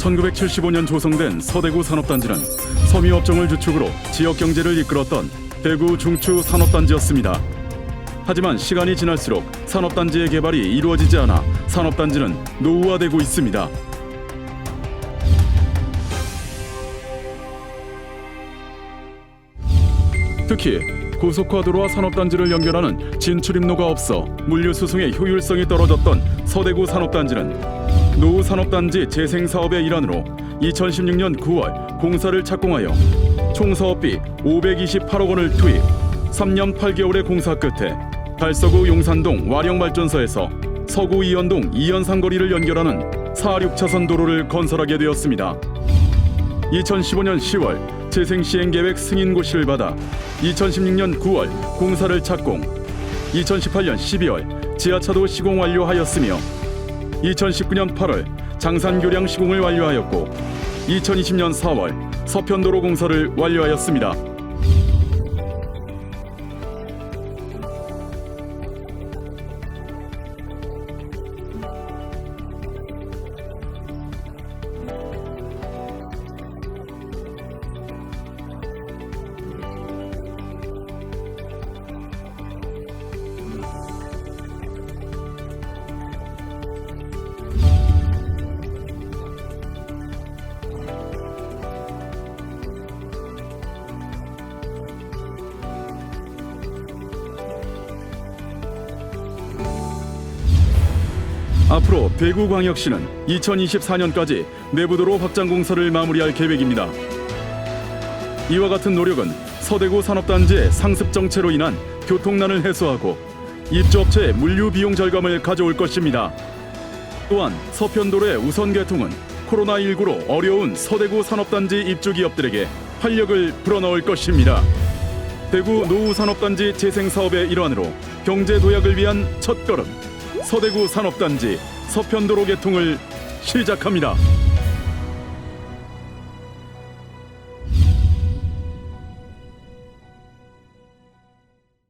1975년 조성된 서대구 산업단지는 섬유업종을 주축으로 지역 경제를 이끌었던 대구 중추 산업단지였습니다. 하지만 시간이 지날수록 산업단지의 개발이 이루어지지 않아 산업단지는 노후화되고 있습니다. 특히 고속화도로와 산업단지를 연결하는 진출입로가 없어 물류 수송의 효율성이 떨어졌던 서대구 산업단지는 노후 산업단지 재생 사업의 일환으로 2016년 9월 공사를 착공하여 총 사업비 528억 원을 투입 3년 8개월의 공사 끝에 달서구 용산동 와령발전소에서 서구 이연동 이연산 거리를 연결하는 4, 6차선 도로를 건설하게 되었습니다. 2015년 10월 재생 시행 계획 승인 고시를 받아 2016년 9월 공사를 착공. 2018년 12월 지하차도 시공 완료하였으며 2019년 8월 장산 교량 시공을 완료하였고 2020년 4월 서편도로 공사를 완료하였습니다. 앞으로 대구광역시는 2024년까지 내부도로 확장 공사를 마무리할 계획입니다. 이와 같은 노력은 서대구 산업단지의 상습 정체로 인한 교통난을 해소하고 입주업체의 물류 비용 절감을 가져올 것입니다. 또한 서편도로의 우선 개통은 코로나19로 어려운 서대구 산업단지 입주 기업들에게 활력을 불어넣을 것입니다. 대구 노후 산업단지 재생 사업의 일환으로 경제 도약을 위한 첫걸음 서대구 산업단지 서편도로 개통을 시작합니다.